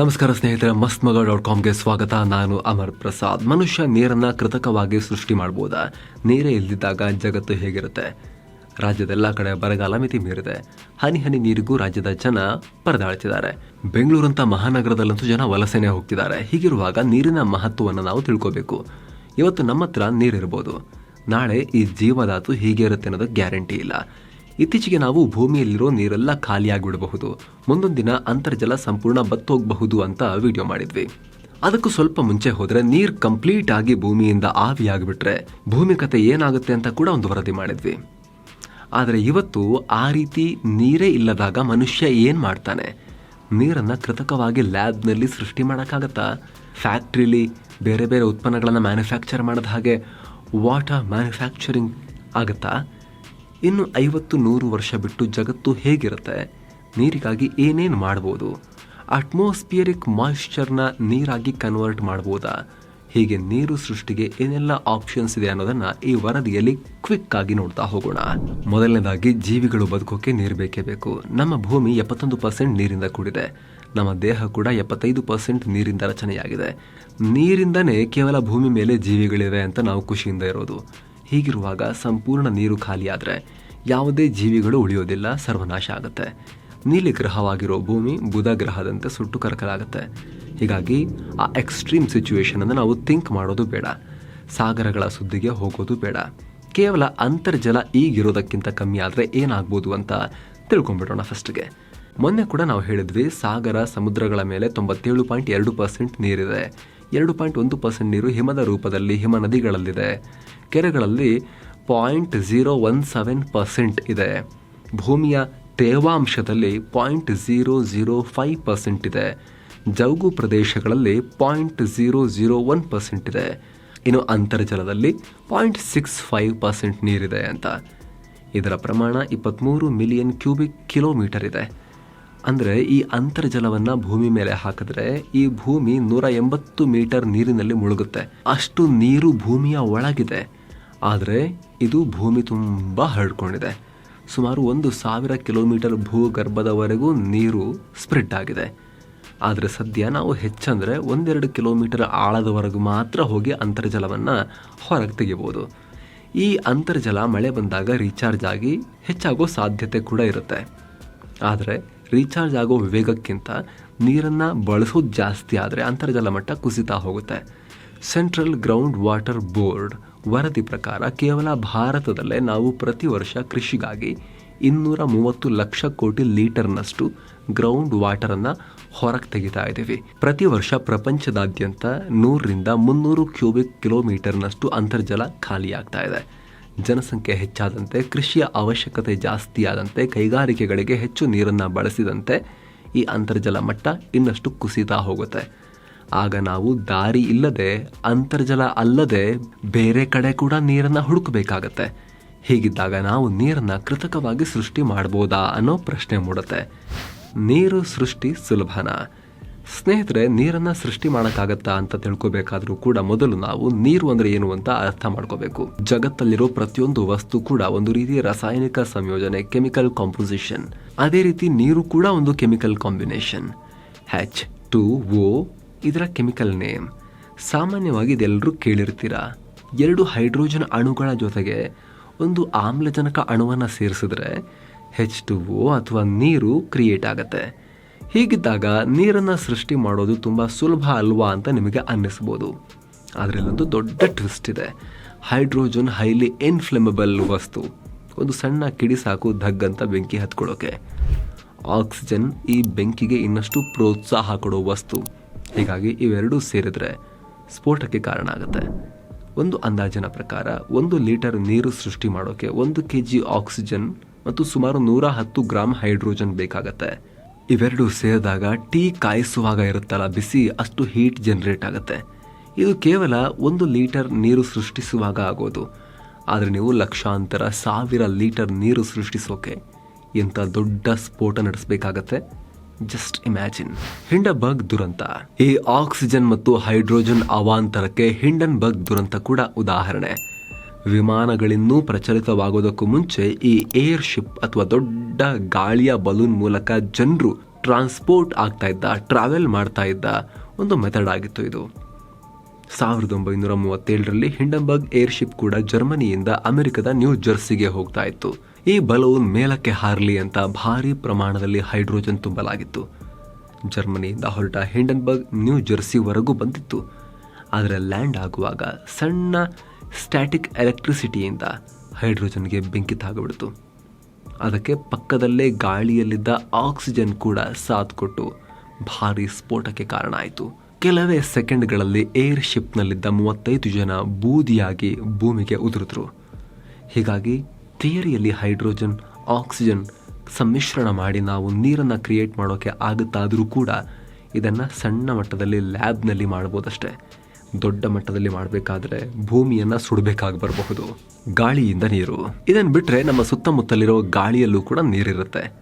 ನಮಸ್ಕಾರ ಸ್ನೇಹಿತರೆ ಮಸ್ತ್ ಮಗ ಡಾಟ್ ಕಾಮ್ಗೆ ಸ್ವಾಗತ. ನಾನು ಅಮರ್ ಪ್ರಸಾದ್. ಮನುಷ್ಯ ನೀರನ್ನು ಕೃತಕವಾಗಿ ಸೃಷ್ಟಿ ಮಾಡ್ಬೋದಾ? ನೀರೇ ಇಲ್ಲದಿದ್ದಾಗ ಜಗತ್ತು ಹೇಗಿರುತ್ತೆ? ರಾಜ್ಯದೆಲ್ಲ ಕಡೆ ಬರಗಾಲ ಮಿತಿ ಮೀರಿದೆ. ಹನಿ ಹನಿ ನೀರಿಗೂ ರಾಜ್ಯದ ಜನ ಪರದಾಳ್ತಿದ್ದಾರೆ ಬೆಂಗಳೂರಂಥ ಮಹಾನಗರದಲ್ಲಂತೂ ಜನ ವಲಸೆನೆ ಹೋಗ್ತಿದ್ದಾರೆ. ಹೀಗಿರುವಾಗ ನೀರಿನ ಮಹತ್ವವನ್ನು ನಾವು ತಿಳ್ಕೋಬೇಕು. ಇವತ್ತು ನಮ್ಮ ಹತ್ರ ನೀರಿರ್ಬೋದು. ನಾಳೆ ಈ ಜೀವಧಾತು ಹೀಗೆ ಇರುತ್ತೆ ಅನ್ನೋದು ಗ್ಯಾರಂಟಿ ಇಲ್ಲ. ಇತ್ತೀಚೆಗೆ ನಾವು ಭೂಮಿಯಲ್ಲಿರೋ ನೀರೆಲ್ಲ ಖಾಲಿಯಾಗಿಬಿಡಬಹುದು. ಮುಂದೊಂದು ದಿನ ಅಂತರ್ಜಲ ಸಂಪೂರ್ಣ ಬತ್ತೋಗಬಹುದು ಅಂತ ವಿಡಿಯೋ ಮಾಡಿದ್ವಿ. ಅದಕ್ಕೂ ಸ್ವಲ್ಪ ಮುಂಚೆ ಹೋದ್ರೆ ನೀರ್ ಕಂಪ್ಲೀಟ್ ಆಗಿ ಭೂಮಿಯಿಂದ ಆವಿಯಾಗಿಬಿಟ್ರೆ ಭೂಮಿ ಕತೆ ಏನಾಗುತ್ತೆ ಅಂತ ಕೂಡ ಒಂದು ವರದಿ ಮಾಡಿದ್ವಿ. ಆದರೆ ಇವತ್ತು ಆ ರೀತಿ ನೀರೇ ಇಲ್ಲದಾಗ ಮನುಷ್ಯ ಏನ್ ಮಾಡ್ತಾನೆ? ನೀರನ್ನ ಕೃತಕವಾಗಿ ಲ್ಯಾಬ್ನಲ್ಲಿ ಸೃಷ್ಟಿ ಮಾಡೋಕ್ಕಾಗತ್ತಾ? ಫ್ಯಾಕ್ಟ್ರಿಲಿ ಬೇರೆ ಬೇರೆ ಉತ್ಪನ್ನಗಳನ್ನು ಮ್ಯಾನುಫ್ಯಾಕ್ಚರ್ ಮಾಡಿದ ಹಾಗೆ ವಾಟರ್ ಮ್ಯಾನುಫ್ಯಾಕ್ಚರಿಂಗ್ ಆಗುತ್ತಾ? ಇನ್ನು ಐವತ್ತು ನೂರು ವರ್ಷ ಬಿಟ್ಟು ಜಗತ್ತು ಹೇಗಿರುತ್ತೆ? ನೀರಿಗಾಗಿ ಏನೇನು ಮಾಡ್ಬೋದು? ಅಟ್ಮಾಸ್ಫಿಯರಿಕ್ ಮಾಯಿಶ್ಚರ್ನ ನೀರಾಗಿ ಕನ್ವರ್ಟ್ ಮಾಡ್ಬೋದಾ? ಹೀಗೆ ನೀರು ಸೃಷ್ಟಿಗೆ ಏನೆಲ್ಲ ಆಪ್ಷನ್ಸ್ ಇದೆ ಅನ್ನೋದನ್ನ ಈ ವರದಿಯಲ್ಲಿ ಕ್ವಿಕ್ ಆಗಿ ನೋಡ್ತಾ ಹೋಗೋಣ. ಮೊದಲನೇದಾಗಿ ಜೀವಿಗಳು ಬದುಕೋಕೆ ನೀರು ಬೇಕೇ ಬೇಕು. ನಮ್ಮ ಭೂಮಿ ಎಪ್ಪತ್ತೊಂದು ಪರ್ಸೆಂಟ್ ನೀರಿಂದ ಕೂಡಿದೆ. ನಮ್ಮ ದೇಹ ಕೂಡ ಎಪ್ಪತ್ತೈದು ಪರ್ಸೆಂಟ್ ನೀರಿಂದ ರಚನೆಯಾಗಿದೆ. ನೀರಿಂದನೇ ಕೇವಲ ಭೂಮಿ ಮೇಲೆ ಜೀವಿಗಳಿವೆ ಅಂತ ನಾವು ಖುಷಿಯಿಂದ ಇರೋದು. ಹೀಗಿರುವಾಗ ಸಂಪೂರ್ಣ ನೀರು ಖಾಲಿಯಾದರೆ ಯಾವುದೇ ಜೀವಿಗಳು ಉಳಿಯೋದಿಲ್ಲ, ಸರ್ವನಾಶ ಆಗುತ್ತೆ. ನೀಲಿ ಗ್ರಹವಾಗಿರೋ ಭೂಮಿ ಬುಧ ಗ್ರಹದಂತೆ ಸುಟ್ಟು ಕರಕಲಾಗುತ್ತೆ. ಹೀಗಾಗಿ ಆ ಎಕ್ಸ್ಟ್ರೀಮ್ ಸಿಚುವೇಶನ್ ಅನ್ನು ನಾವು ಥಿಂಕ್ ಮಾಡೋದು ಬೇಡ. ಸಾಗರಗಳ ಸುದ್ದಿಗೆ ಹೋಗೋದು ಬೇಡ. ಕೇವಲ ಅಂತರ್ಜಲ ಈಗಿರೋದಕ್ಕಿಂತ ಕಮ್ಮಿ ಆದರೆ ಏನಾಗ್ಬೋದು ಅಂತ ತಿಳ್ಕೊಂಬಿಡೋಣ ಫಸ್ಟ್ಗೆ ಮೊನ್ನೆ ಕೂಡ ನಾವು ಹೇಳಿದ್ವಿ, ಸಾಗರ ಸಮುದ್ರಗಳ ಮೇಲೆ ತೊಂಬತ್ತೇಳು ಪಾಯಿಂಟ್ ಎರಡು ಪರ್ಸೆಂಟ್ ನೀರಿದೆ. ಎರಡು ಪಾಯಿಂಟ್ ಒಂದು ಪರ್ಸೆಂಟ್ ನೀರು ಹಿಮದ ರೂಪದಲ್ಲಿ ಹಿಮ ನದಿಗಳಲ್ಲಿದೆ. ಕೆರೆಗಳಲ್ಲಿ point zero one seven percent ಇದೆ. ಭೂಮಿಯ ತೇವಾಂಶದಲ್ಲಿ point zero zero five percent ಇದೆ. ಜೌಗು ಪ್ರದೇಶಗಳಲ್ಲಿ point zero zero one percent ಇದೆ. ಇನ್ನು ಅಂತರ್ಜಲದಲ್ಲಿ ಪಾಯಿಂಟ್ ಸಿಕ್ಸ್ ಫೈವ್ ಪರ್ಸೆಂಟ್ ನೀರಿದೆ ಅಂತ. ಇದರ ಪ್ರಮಾಣ ಇಪ್ಪತ್ತ್ಮೂರು ಮಿಲಿಯನ್ ಕ್ಯೂಬಿಕ್ ಕಿಲೋಮೀಟರ್ ಇದೆ. ಅಂದರೆ ಈ ಅಂತರ್ಜಲವನ್ನು ಭೂಮಿ ಮೇಲೆ ಹಾಕಿದ್ರೆ ಈ ಭೂಮಿ ನೂರ ಎಂಬತ್ತು ಮೀಟರ್ ನೀರಿನಲ್ಲಿ ಮುಳುಗುತ್ತೆ. ಅಷ್ಟು ನೀರು ಭೂಮಿಯ ಒಳಗಿದೆ. ಆದರೆ ಇದು ಭೂಮಿ ತುಂಬ ಹರಡ್ಕೊಂಡಿದೆ. ಸುಮಾರು ಒಂದು ಸಾವಿರ ಕಿಲೋಮೀಟರ್ ಭೂಗರ್ಭದವರೆಗೂ ನೀರು ಸ್ಪ್ರೆಡ್ ಆಗಿದೆ. ಆದರೆ ಸದ್ಯ ನಾವು ಹೆಚ್ಚಂದರೆ ಒಂದೆರಡು ಕಿಲೋಮೀಟರ್ ಆಳದವರೆಗೂ ಮಾತ್ರ ಹೋಗಿ ಅಂತರ್ಜಲವನ್ನು ಹೊರಗೆ ತೆಗಿಬೋದು. ಈ ಅಂತರ್ಜಲ ಮಳೆ ಬಂದಾಗ ರೀಚಾರ್ಜ್ ಆಗಿ ಹೆಚ್ಚಾಗೋ ಸಾಧ್ಯತೆ ಕೂಡ ಇರುತ್ತೆ. ಆದರೆ ರೀಚಾರ್ಜ್ ಆಗೋ ವೇಗಕ್ಕಿಂತ ನೀರನ್ನು ಬಳಸೋದು ಜಾಸ್ತಿ ಆದರೆ ಅಂತರ್ಜಲ ಮಟ್ಟ ಕುಸಿತಾ ಹೋಗುತ್ತೆ. ಸೆಂಟ್ರಲ್ ಗ್ರೌಂಡ್ ವಾಟರ್ ಬೋರ್ಡ್ ವರದಿ ಪ್ರಕಾರ ಕೇವಲ ಭಾರತದಲ್ಲೇ ನಾವು ಪ್ರತಿ ವರ್ಷ ಕೃಷಿಗಾಗಿ ಇನ್ನೂರ ಮೂವತ್ತು ಲಕ್ಷ ಕೋಟಿ ಲೀಟರ್ನಷ್ಟು ಗ್ರೌಂಡ್ ವಾಟರನ್ನು ಹೊರಗೆ ತೆಗಿತಾ ಇದ್ದೀವಿ. ಪ್ರತಿ ವರ್ಷ ಪ್ರಪಂಚದಾದ್ಯಂತ ನೂರರಿಂದ ಮುನ್ನೂರು ಕ್ಯೂಬಿಕ್ ಕಿಲೋಮೀಟರ್ನಷ್ಟು ಅಂತರ್ಜಲ ಖಾಲಿಯಾಗ್ತಾ ಇದೆ. ಜನಸಂಖ್ಯೆ ಹೆಚ್ಚಾದಂತೆ, ಕೃಷಿಯ ಅವಶ್ಯಕತೆ ಜಾಸ್ತಿಯಾದಂತೆ ಕೈಗಾರಿಕೆಗಳಿಗೆ ಹೆಚ್ಚು ನೀರನ್ನು ಬಳಸಿದಂತೆ ಈ ಅಂತರ್ಜಲ ಮಟ್ಟ ಇನ್ನಷ್ಟು ಕುಸಿತಾ ಹೋಗುತ್ತೆ. ಆಗ ನಾವು ದಾರಿ ಇಲ್ಲದೆ, ಅಂತರ್ಜಲ ಅಲ್ಲದೆ ಬೇರೆ ಕಡೆ ಕೂಡ ನೀರನ್ನು ಹುಡುಕಬೇಕಾಗತ್ತೆ. ಹೀಗಿದ್ದಾಗ ನಾವು ನೀರನ್ನು ಕೃತಕವಾಗಿ ಸೃಷ್ಟಿ ಮಾಡ್ಬೋದಾ ಅನ್ನೋ ಪ್ರಶ್ನೆ ಮೂಡುತ್ತೆ. ನೀರು ಸೃಷ್ಟಿ ಸುಲಭನಾ. ಸ್ನೇಹಿತರೆ, ನೀರನ್ನು ಸೃಷ್ಟಿ ಮಾಡೋಕ್ಕಾಗತ್ತಾ ಅಂತ ತಿಳ್ಕೊಬೇಕಾದ್ರೂ ಕೂಡ ಮೊದಲು ನಾವು ನೀರು ಅಂದರೆ ಏನು ಅಂತ ಅರ್ಥ ಮಾಡ್ಕೋಬೇಕು. ಜಗತ್ತಲ್ಲಿರೋ ಪ್ರತಿಯೊಂದು ವಸ್ತು ಕೂಡ ಒಂದು ರೀತಿಯ ರಾಸಾಯನಿಕ ಸಂಯೋಜನೆ, ಕೆಮಿಕಲ್ ಕಾಂಪೋಸಿಷನ್. ಅದೇ ರೀತಿ ನೀರು ಕೂಡ ಒಂದು chemical combination. H two O ಇದರ ಕೆಮಿಕಲ್ ನೇಮ್ ಸಾಮಾನ್ಯವಾಗಿ ಇದೆಲ್ಲರೂ ಕೇಳಿರ್ತೀರಾ? ಎರಡು ಹೈಡ್ರೋಜನ್ ಅಣುಗಳ ಜೊತೆಗೆ ಒಂದು ಆಮ್ಲಜನಕ ಅಣುವನ್ನು ಸೇರಿಸಿದ್ರೆ ಹೆಚ್ ಟು ಓ ಅಥವಾ ನೀರು ಕ್ರಿಯೇಟ್ ಆಗುತ್ತೆ. ಹೀಗಿದ್ದಾಗ ನೀರನ್ನು ಸೃಷ್ಟಿ ಮಾಡೋದು ತುಂಬ ಸುಲಭ ಅಲ್ವಾ ಅಂತ ನಿಮಗೆ ಅನ್ನಿಸ್ಬೋದು. ಆದರೆ ಇಲ್ಲೊಂದು ದೊಡ್ಡ ಟ್ವಿಸ್ಟ್ ಇದೆ. ಹೈಡ್ರೋಜನ್ ಹೈಲಿ ಇನ್ಫ್ಲೆಮಬಲ್ ವಸ್ತು. ಒಂದು ಸಣ್ಣ ಕಿಡಿ ಸಾಕು ಧಗ್ಗಂತ ಬೆಂಕಿ ಹತ್ಕೊಳ್ಳೋಕೆ ಆಕ್ಸಿಜನ್ ಈ ಬೆಂಕಿಗೆ ಇನ್ನಷ್ಟು ಪ್ರೋತ್ಸಾಹ ಕೊಡೋ ವಸ್ತು. ಹೀಗಾಗಿ ಇವೆರಡೂ ಸೇರಿದ್ರೆ ಸ್ಫೋಟಕ್ಕೆ ಕಾರಣ ಆಗುತ್ತೆ. ಒಂದು ಅಂದಾಜಿನ ಪ್ರಕಾರ ಒಂದು ಲೀಟರ್ ನೀರು ಸೃಷ್ಟಿ ಮಾಡೋಕ್ಕೆ ಒಂದು ಕೆ ಜಿ ಆಕ್ಸಿಜನ್ ಮತ್ತು ಸುಮಾರು ನೂರ ಹತ್ತು ಗ್ರಾಮ್ ಹೈಡ್ರೋಜನ್ ಬೇಕಾಗತ್ತೆ. ಇವೆರಡು ಸೇರಿದಾಗ ಟೀ ಕಾಯಿಸುವಾಗ ಇರುತ್ತಲ್ಲ ಬಿಸಿ ಅಷ್ಟು ಹೀಟ್ ಜನರೇಟ್ ಆಗುತ್ತೆ. ಇದು ಕೇವಲ ಒಂದು ಲೀಟರ್ ನೀರು ಸೃಷ್ಟಿಸುವಾಗ ಆಗೋದು. ಆದರೆ ನೀವು ಲಕ್ಷಾಂತರ ಸಾವಿರ ಲೀಟರ್ ನೀರು ಸೃಷ್ಟಿಸೋಕೆ ಇಂಥ ದೊಡ್ಡ ಸ್ಫೋಟ ನಡೆಸಬೇಕಾಗತ್ತೆ. ಜಸ್ಟ್ ಇಮ್ಯಾಜಿನ್ ಹಿಂಡಬರ್ಗ್ ದುರಂತ. ಈ ಆಕ್ಸಿಜನ್ ಮತ್ತು ಹೈಡ್ರೋಜನ್ ಅವಾಂತರಕ್ಕೆ ಹಿಂಡನ್ಬರ್ಗ್ ದುರಂತ ಕೂಡ ಉದಾಹರಣೆ. ವಿಮಾನಗಳಿನ್ನೂ ಪ್ರಚಲಿತವಾಗೋದಕ್ಕೂ ಮುಂಚೆ ಈ ಏರ್ ಶಿಪ್ ಅಥವಾ ದೊಡ್ಡ ಗಾಳಿಯ ಬಲೂನ್ ಮೂಲಕ ಜನರು ಟ್ರಾನ್ಸ್ಪೋರ್ಟ್ ಆಗ್ತಾ ಇದ್ದ ಟ್ರಾವೆಲ್ ಮಾಡ್ತಾ ಇದ್ದ ಒಂದು ಮೆಥಡ್ ಆಗಿತ್ತು ಇದು. ಸಾವಿರದ ಒಂಬೈನೂರ ಮೂವತ್ತೇಳರಲ್ಲಿ ಹಿಂಡನ್ಬರ್ಗ್ ಏರ್ಶಿಪ್ ಕೂಡ ಜರ್ಮನಿಯಿಂದ ಅಮೆರಿಕದ ನ್ಯೂ ಜರ್ಸಿಗೆ ಹೋಗ್ತಾ ಇತ್ತು. ಈ ಬಲೂನ್ ಮೇಲಕ್ಕೆ ಹಾರಲಿ ಅಂತ ಭಾರಿ ಪ್ರಮಾಣದಲ್ಲಿ ಹೈಡ್ರೋಜನ್ ತುಂಬಲಾಗಿತ್ತು. ಜರ್ಮನಿಯಿಂದ ಹೊರಟ ಹಿಂಡನ್ಬರ್ಗ್ ನ್ಯೂ ಜರ್ಸಿವರೆಗೂ ಬಂದಿತ್ತು. ಆದರೆ ಲ್ಯಾಂಡ್ ಆಗುವಾಗ ಸಣ್ಣ ಸ್ಟ್ಯಾಟಿಕ್ ಎಲೆಕ್ಟ್ರಿಸಿಟಿಯಿಂದ ಹೈಡ್ರೋಜನ್ಗೆ ಬೆಂಕಿ ತಾಗಬಿಡ್ತು ಅದಕ್ಕೆ ಪಕ್ಕದಲ್ಲೇ ಗಾಳಿಯಲ್ಲಿದ್ದ ಆಕ್ಸಿಜನ್ ಕೂಡ ಸಾಥ್ ಕೊಟ್ಟು ಭಾರಿ ಸ್ಫೋಟಕ್ಕೆ ಕಾರಣ ಆಯಿತು. ಕೆಲವೇ ಸೆಕೆಂಡ್ಗಳಲ್ಲಿ ಏರ್ ಶಿಪ್ನಲ್ಲಿದ್ದ ಮೂವತ್ತೈದು ಜನ ಬೂದಿಯಾಗಿ ಭೂಮಿಗೆ ಉದುರಿದ್ರು. ಹೀಗಾಗಿ ಥಿಯರಿಯಲ್ಲಿ ಹೈಡ್ರೋಜನ್, ಆಕ್ಸಿಜನ್ ಸಮ್ಮಿಶ್ರಣ ಮಾಡಿ ನಾವು ನೀರನ್ನು ಕ್ರಿಯೇಟ್ ಮಾಡೋಕ್ಕೆ ಆಗುತ್ತಾದರೂ ಕೂಡ ಇದನ್ನು ಸಣ್ಣ ಮಟ್ಟದಲ್ಲಿ ಲ್ಯಾಬ್ನಲ್ಲಿ ಮಾಡ್ಬೋದಷ್ಟೇ. ದೊಡ್ಡ ಮಟ್ಟದಲ್ಲಿ ಮಾಡಬೇಕಾದ್ರೆ ಭೂಮಿಯನ್ನು ಸುಡಬೇಕಾಗಿ ಬರಬಹುದು ಗಾಳಿಯಿಂದ ನೀರು. ಇದನ್ನು ಬಿಟ್ಟರೆ ನಮ್ಮ ಸುತ್ತಮುತ್ತಲಿರೋ ಗಾಳಿಯಲ್ಲೂ ಕೂಡ ನೀರಿರುತ್ತೆ.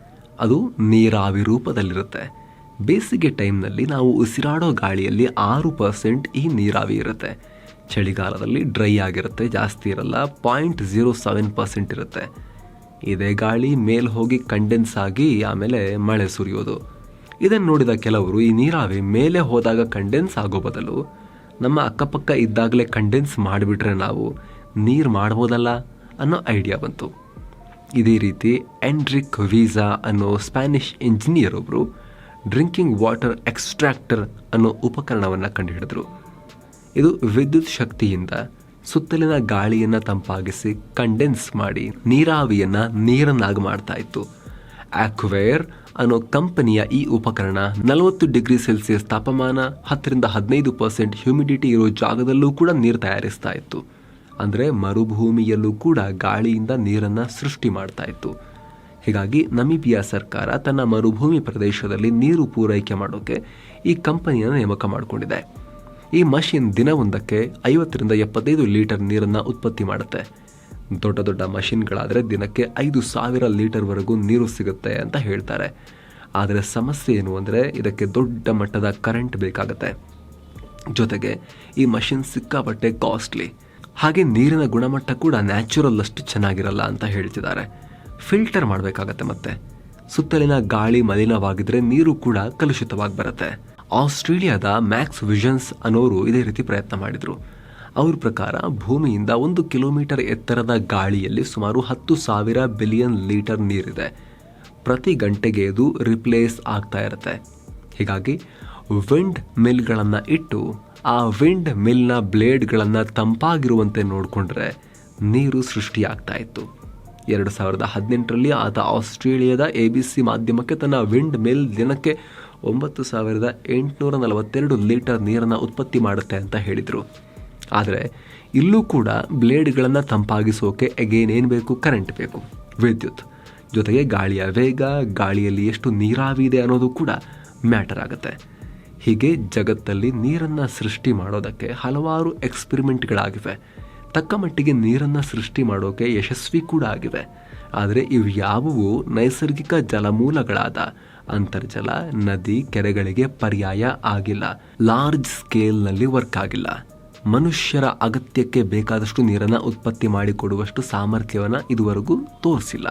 ಅದು ನೀರಾವಿ ರೂಪದಲ್ಲಿರುತ್ತೆ. ಬೇಸಿಗೆ ಟೈಮ್ನಲ್ಲಿ ನಾವು ಉಸಿರಾಡೋ ಗಾಳಿಯಲ್ಲಿ ಆರು ಪರ್ಸೆಂಟ್ ಈ ನೀರಾವಿ ಇರುತ್ತೆ. ಚಳಿಗಾಲದಲ್ಲಿ ಡ್ರೈ ಆಗಿರುತ್ತೆ, ಜಾಸ್ತಿ ಇರಲ್ಲ, ಪಾಯಿಂಟ್ ಝೀರೋ ಸೆವೆನ್ ಪರ್ಸೆಂಟ್ ಇರುತ್ತೆ. ಇದೇ ಗಾಳಿ ಮೇಲ್ ಹೋಗಿ ಕಂಡೆನ್ಸ್ ಆಗಿ ಆಮೇಲೆ ಮಳೆ ಸುರಿಯೋದು. ಇದನ್ನು ನೋಡಿದ ಕೆಲವರು ಈ ನೀರಾವಿ ಮೇಲೆ ಹೋದಾಗ ಕಂಡೆನ್ಸ್ ಆಗೋ ಬದಲು ನಮ್ಮ ಅಕ್ಕಪಕ್ಕ ಇದ್ದಾಗಲೇ ಕಂಡೆನ್ಸ್ ಮಾಡಿಬಿಟ್ರೆ ನಾವು ನೀರು ಮಾಡ್ಬೋದಲ್ಲ ಅನ್ನೋ ಐಡಿಯಾ ಬಂತು. ಇದೇ ರೀತಿ ಎಂಡ್ರಿಕ್ ವೀಸಾ ಅನ್ನೋ ಸ್ಪ್ಯಾನಿಷ್ ಇಂಜಿನಿಯರ್ ಒಬ್ಬರು ಡ್ರಿಂಕಿಂಗ್ ವಾಟರ್ ಎಕ್ಸ್ಟ್ರಾಕ್ಟರ್ ಅನ್ನೋ ಉಪಕರಣವನ್ನು ಕಂಡುಹಿಡಿದರು. ಇದು ವಿದ್ಯುತ್ ಶಕ್ತಿಯಿಂದ ಸುತ್ತಲಿನ ಗಾಳಿಯನ್ನು ತಂಪಾಗಿಸಿ ಕಂಡೆನ್ಸ್ ಮಾಡಿ ನೀರಾವಿಯನ್ನು ನೀರನ್ನಾಗಿ ಮಾಡ್ತಾ ಇತ್ತು. ಆಕ್ವೇರ್ ಅನ್ನೋ ಕಂಪನಿಯ ಈ ಉಪಕರಣ ನಲವತ್ತು ಡಿಗ್ರಿ ಸೆಲ್ಸಿಯಸ್ ತಾಪಮಾನ ಹತ್ತರಿಂದ ಹದಿನೈದು ಪರ್ಸೆಂಟ್ ಹ್ಯೂಮಿಡಿಟಿ ಇರೋ ಜಾಗದಲ್ಲೂ ಕೂಡ ನೀರು ತಯಾರಿಸ್ತಾ ಇತ್ತು. ಅಂದರೆ ಮರುಭೂಮಿಯಲ್ಲೂ ಕೂಡ ಗಾಳಿಯಿಂದ ನೀರನ್ನು ಸೃಷ್ಟಿ ಮಾಡ್ತಾ ಇತ್ತು. ಹೀಗಾಗಿ ನಮಿಬಿಯಾ ಸರ್ಕಾರ ತನ್ನ ಮರುಭೂಮಿ ಪ್ರದೇಶದಲ್ಲಿ ನೀರು ಪೂರೈಕೆ ಮಾಡೋಕ್ಕೆ ಈ ಕಂಪನಿಯನ್ನು ನೇಮಕ ಮಾಡಿಕೊಂಡಿದೆ. ಈ ಮಷಿನ್ ದಿನವೊಂದಕ್ಕೆ ಐವತ್ತರಿಂದ ಎಪ್ಪತ್ತೈದು ಲೀಟರ್ ನೀರನ್ನು ಉತ್ಪತ್ತಿ ಮಾಡುತ್ತೆ. ದೊಡ್ಡ ದೊಡ್ಡ ಮಷಿನ್ಗಳಾದರೆ ದಿನಕ್ಕೆ ಐದು ಸಾವಿರ ಲೀಟರ್ವರೆಗೂ ನೀರು ಸಿಗುತ್ತೆ ಅಂತ ಹೇಳ್ತಾರೆ. ಆದರೆ ಸಮಸ್ಯೆ ಏನು ಅಂದರೆ ಇದಕ್ಕೆ ದೊಡ್ಡ ಮಟ್ಟದ ಕರೆಂಟ್ ಬೇಕಾಗುತ್ತೆ. ಜೊತೆಗೆ ಈ ಮಷಿನ್ ಸಿಕ್ಕಾಪಟ್ಟೆ ಕಾಸ್ಟ್ಲಿ. ಹಾಗೆ ನೀರಿನ ಗುಣಮಟ್ಟ ಕೂಡ ನ್ಯಾಚುರಲ್ ಅಷ್ಟು ಚೆನ್ನಾಗಿರಲ್ಲ ಅಂತ ಹೇಳ್ತಿದ್ದಾರೆ. ಫಿಲ್ಟರ್ ಮಾಡಬೇಕಾಗತ್ತೆ ಮತ್ತೆ. ಸುತ್ತಲಿನ ಗಾಳಿ ಮಲಿನವಾಗಿದ್ರೆ ನೀರು ಕೂಡ ಕಲುಷಿತವಾಗಿ ಬರುತ್ತೆ. ಆಸ್ಟ್ರೇಲಿಯಾದ ಮ್ಯಾಕ್ಸ್ ವಿಷನ್ಸ್ ಅನ್ನೋರು ಇದೇ ರೀತಿ ಪ್ರಯತ್ನ ಮಾಡಿದ್ರು. ಅವ್ರ ಪ್ರಕಾರ ಭೂಮಿಯಿಂದ ಒಂದು ಕಿಲೋಮೀಟರ್ ಎತ್ತರದ ಗಾಳಿಯಲ್ಲಿ ಸುಮಾರು ಹತ್ತು ಸಾವಿರ ಬಿಲಿಯನ್ ಲೀಟರ್ ನೀರಿದೆ. ಪ್ರತಿ ಗಂಟೆಗೆ ಇದು ರಿಪ್ಲೇಸ್ ಆಗ್ತಾ ಇರುತ್ತೆ. ಹೀಗಾಗಿ ವಿಂಡ್ ಮಿಲ್ಗಳನ್ನು ಇಟ್ಟು ಆ ವಿಂಡ್ ಮಿಲ್ನ ಬ್ಲೇಡ್ಗಳನ್ನು ತಂಪಾಗಿರುವಂತೆ ನೋಡಿಕೊಂಡ್ರೆ ನೀರು ಸೃಷ್ಟಿಯಾಗ್ತಾ ಇತ್ತು. ಎರಡು ಸಾವಿರದ ಹದಿನೆಂಟರಲ್ಲಿ ಆತ ಆಸ್ಟ್ರೇಲಿಯಾದ ಎ ಬಿ ಸಿ ಮಾಧ್ಯಮಕ್ಕೆ ತನ್ನ ವಿಂಡ್ ಮಿಲ್ ದಿನಕ್ಕೆ ಒಂಬತ್ತು ಸಾವಿರದ ಎಂಟುನೂರ ನಲವತ್ತೆರಡು ಲೀಟರ್ ನೀರನ್ನು ಉತ್ಪತ್ತಿ ಮಾಡುತ್ತೆ ಅಂತ ಹೇಳಿದರು. ಆದರೆ ಇಲ್ಲೂ ಕೂಡ ಬ್ಲೇಡ್ಗಳನ್ನು ತಂಪಾಗಿಸೋಕೆ ಅಗೇನ್ ಏನು ಬೇಕು? ಕರೆಂಟ್ ಬೇಕು. ವಿದ್ಯುತ್. ಜೊತೆಗೆ ಗಾಳಿಯ ವೇಗ, ಗಾಳಿಯಲ್ಲಿ ಎಷ್ಟು ನೀರಾವಿ ಇದೆ ಅನ್ನೋದು ಕೂಡ ಮ್ಯಾಟರ್ ಆಗುತ್ತೆ. ಹೀಗೆ ಜಗತ್ತಲ್ಲಿ ನೀರನ್ನು ಸೃಷ್ಟಿ ಮಾಡೋದಕ್ಕೆ ಹಲವಾರು ಎಕ್ಸ್ಪೆರಿಮೆಂಟ್ಗಳಾಗಿವೆ ತಕ್ಕ ಮಟ್ಟಿಗೆ ನೀರನ್ನು ಸೃಷ್ಟಿ ಮಾಡೋಕೆ ಯಶಸ್ವಿ ಕೂಡ ಆಗಿವೆ. ಆದರೆ ಇವು ಯಾವುವು? ನೈಸರ್ಗಿಕ ಜಲಮೂಲಗಳಾದ. ಅಂತರ್ಜಲ, ನದಿ, ಕೆರೆಗಳಿಗೆ ಪರ್ಯಾಯ ಆಗಿಲ್ಲ. ಲಾರ್ಜ್ ಸ್ಕೇಲ್ನಲ್ಲಿ ವರ್ಕ್ ಆಗಿಲ್ಲ. ಮನುಷ್ಯರ ಅಗತ್ಯಕ್ಕೆ ಬೇಕಾದಷ್ಟು ನೀರನ್ನು ಉತ್ಪತ್ತಿ ಮಾಡಿಕೊಡುವಷ್ಟು ಸಾಮರ್ಥ್ಯವನ್ನು ಇದುವರೆಗೂ ತೋರಿಸಿಲ್ಲ.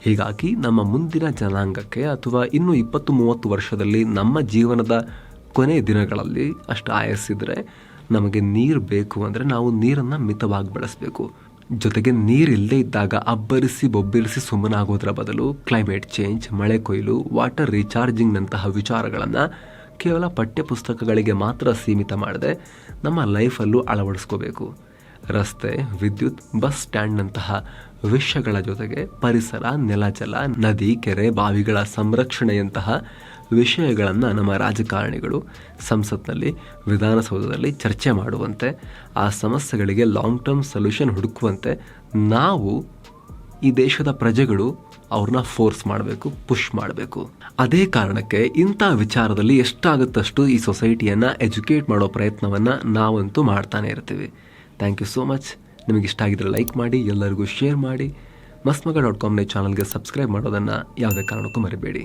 ಹೀಗಾಗಿ ನಮ್ಮ ಮುಂದಿನ ಜನಾಂಗಕ್ಕೆ ಅಥವಾ ಇನ್ನು ಇಪ್ಪತ್ತು ಮೂವತ್ತು ವರ್ಷದಲ್ಲಿ ನಮ್ಮ ಜೀವನದ ಕೊನೆ ದಿನಗಳಲ್ಲಿ ಅಷ್ಟು ಆಯಸ್ಸಿದ್ರೆ ನಮಗೆ ನೀರು ಬೇಕು ಅಂದರೆ ನಾವು ನೀರನ್ನು ಮಿತವಾಗಿ ಬಳಸಬೇಕು. ಜೊತೆಗೆ ನೀರಿಲ್ಲದೆ ಇದ್ದಾಗ ಅಬ್ಬರಿಸಿ ಬೊಬ್ಬಿರಿಸಿ ಸುಮ್ಮನಾಗೋದ್ರ ಬದಲು ಕ್ಲೈಮೇಟ್ ಚೇಂಜ್, ಮಳೆ ಕೊಯ್ಲು, ವಾಟರ್ ರೀಚಾರ್ಜಿಂಗ್ನಂತಹ ವಿಚಾರಗಳನ್ನು ಕೇವಲ ಪಠ್ಯಪುಸ್ತಕಗಳಿಗೆ ಮಾತ್ರ ಸೀಮಿತ ಮಾಡದೆ ನಮ್ಮ ಲೈಫಲ್ಲೂ ಅಳವಡಿಸ್ಕೋಬೇಕು. ರಸ್ತೆ, ವಿದ್ಯುತ್, ಬಸ್ ಸ್ಟ್ಯಾಂಡ್ನಂತಹ ವಿಷಯಗಳ ಜೊತೆಗೆ ಪರಿಸರ, ನೆಲಜಲ, ನದಿ, ಕೆರೆ, ಬಾವಿಗಳ ಸಂರಕ್ಷಣೆಯಂತಹ ವಿಷಯಗಳನ್ನು ನಮ್ಮ ರಾಜಕಾರಣಿಗಳು ಸಂಸತ್ನಲ್ಲಿ, ವಿಧಾನಸೌಧದಲ್ಲಿ ಚರ್ಚೆ ಮಾಡುವಂತೆ, ಆ ಸಮಸ್ಯೆಗಳಿಗೆ ಲಾಂಗ್ ಟರ್ಮ್ ಸೊಲ್ಯೂಷನ್ ಹುಡುಕುವಂತೆ ನಾವು ಈ ದೇಶದ ಪ್ರಜೆಗಳು ಅವ್ರನ್ನ ಫೋರ್ಸ್ ಮಾಡಬೇಕು ಪುಷ್ ಮಾಡಬೇಕು. ಅದೇ ಕಾರಣಕ್ಕೆ ಇಂಥ ವಿಚಾರದಲ್ಲಿ ಎಷ್ಟಾಗುತ್ತಷ್ಟು ಈ ಸೊಸೈಟಿಯನ್ನು ಎಜುಕೇಟ್ ಮಾಡೋ ಪ್ರಯತ್ನವನ್ನು ನಾವಂತೂ ಮಾಡ್ತಾನೆ ಇರ್ತೀವಿ. ಥ್ಯಾಂಕ್ ಯು ಸೋ ಮಚ್ ನಿಮಗೆ ಇಷ್ಟ ಆಗಿದ್ರೆ ಲೈಕ್ ಮಾಡಿ, ಎಲ್ಲರಿಗೂ ಶೇರ್ ಮಾಡಿ. ಮಸ್ಮಗ ಡಾಟ್ ಕಾಮ್ನ ಚಾನಲ್ಗೆ ಸಬ್ಸ್ಕ್ರೈಬ್ ಮಾಡೋದನ್ನು ಯಾವುದೇ ಕಾರಣಕ್ಕೂ ಮರಿಬೇಡಿ.